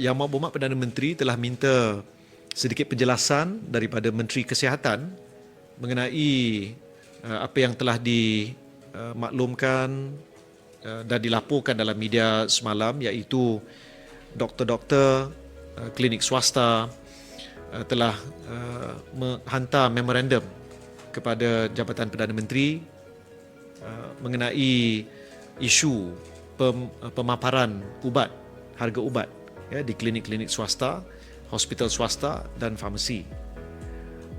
Yang Berhormat Perdana Menteri telah minta sedikit penjelasan daripada Menteri Kesihatan mengenai uh, apa yang telah dimaklumkan uh, dan dilaporkan dalam media semalam iaitu doktor-doktor uh, klinik swasta uh, telah uh, menghantar memorandum kepada Jabatan Perdana Menteri uh, mengenai isu pem, uh, pemaparan ubat harga ubat ya di klinik-klinik swasta, hospital swasta dan farmasi.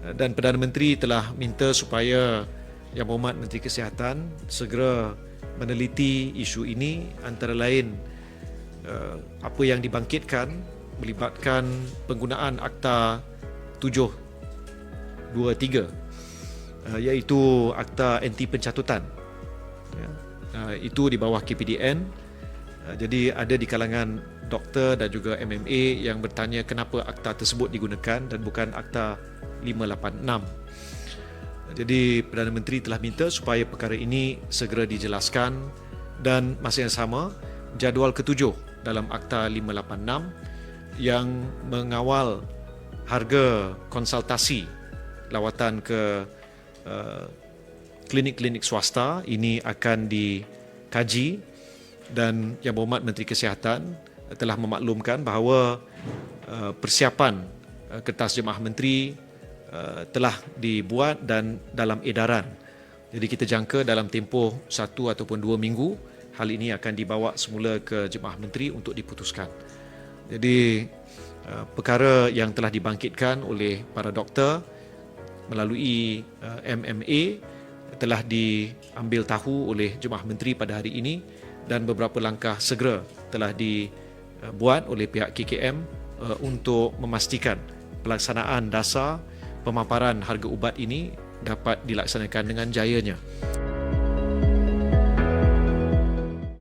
Uh, Dan Perdana Menteri telah minta supaya Yang Berhormat Menteri Kesihatan segera meneliti isu ini antara lain uh, apa yang dibangkitkan melibatkan penggunaan Akta 723 uh, iaitu Akta Anti Pencatutan. Ya. Itu di bawah KPDN. Jadi ada di kalangan doktor dan juga MMA yang bertanya kenapa akta tersebut digunakan dan bukan Akta 586. Jadi Perdana Menteri telah minta supaya perkara ini segera dijelaskan dan masa yang sama jadual ketujuh dalam Akta 586 yang mengawal harga konsultasi lawatan ke uh, klinik-klinik swasta ini akan dikaji dan Yang Berhormat Menteri Kesihatan telah memaklumkan bahawa uh, persiapan uh, kertas jemaah menteri uh, telah dibuat dan dalam edaran. Jadi kita jangka dalam tempoh satu ataupun dua minggu hal ini akan dibawa semula ke jemaah menteri untuk diputuskan. Jadi perkara yang telah dibangkitkan oleh para doktor melalui MMA telah diambil tahu oleh jemaah menteri pada hari ini dan beberapa langkah segera telah dibuat oleh pihak KKM uh, untuk memastikan pelaksanaan dasar pemaparan harga ubat ini dapat dilaksanakan dengan jayanya.